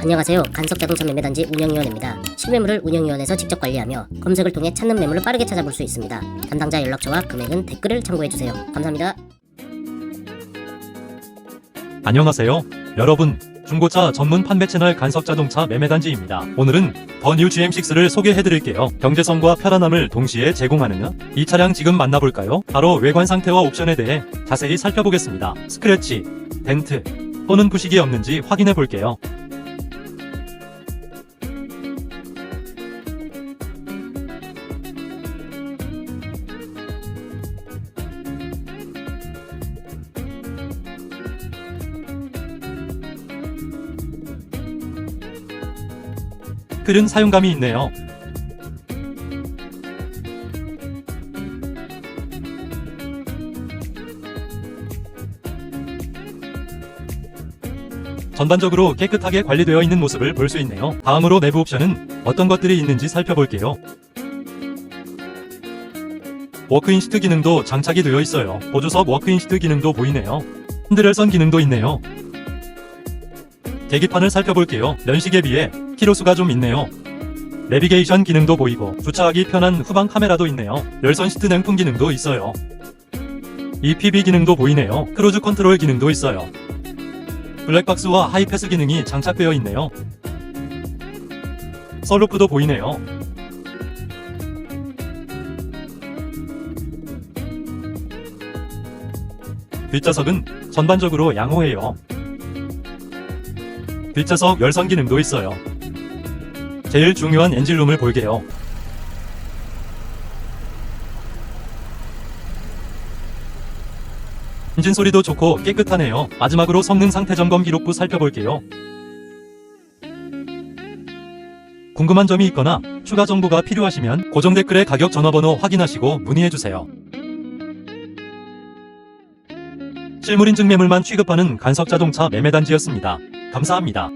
안녕하세요. 간섭자동차 매매단지 운영위원입니다. 실매물을 운영위원회에서 직접 관리하며 검색을 통해 찾는 매물을 빠르게 찾아볼 수 있습니다. 담당자 연락처와 금액은 댓글을 참고해주세요. 감사합니다. 안녕하세요. 여러분, 중고차 전문 판매 채널 간섭자동차 매매단지입니다. 오늘은 더 뉴 GM6를 소개해드릴게요. 경제성과 편안함을 동시에 제공하는 이 차량 지금 만나볼까요? 바로 외관 상태와 옵션에 대해 자세히 살펴보겠습니다. 스크래치, 덴트, 또는 부식이 없는지 확인해 볼게요. 끓은 사용감이 있네요. 전반적으로 깨끗하게 관리되어 있는 모습을 볼 수 있네요. 다음으로 내부 옵션은 어떤 것들이 있는지 살펴볼게요. 워크인 시트 기능도 장착이 되어 있어요. 보조석 워크인 시트 기능도 보이네요. 핸들열선 기능도 있네요. 계기판을 살펴볼게요. 연식에 비해 키로수가 좀 있네요. 내비게이션 기능도 보이고 주차하기 편한 후방 카메라도 있네요. 열선 시트 냉풍 기능도 있어요. EPB 기능도 보이네요. 크루즈 컨트롤 기능도 있어요. 블랙박스와 하이패스 기능이 장착되어 있네요. 썰루프도 보이네요. 뒷좌석은 전반적으로 양호해요. 뒷좌석 열선 기능도 있어요. 제일 중요한 엔진룸을 볼게요. 엔진 소리도 좋고 깨끗하네요. 마지막으로 성능 상태 점검 기록부 살펴볼게요. 궁금한 점이 있거나 추가 정보가 필요하시면 고정 댓글에 가격 전화번호 확인하시고 문의해주세요. 실물 인 증 매물만 취급하는 간섭자동차 매매단지였습니다. 감사합니다.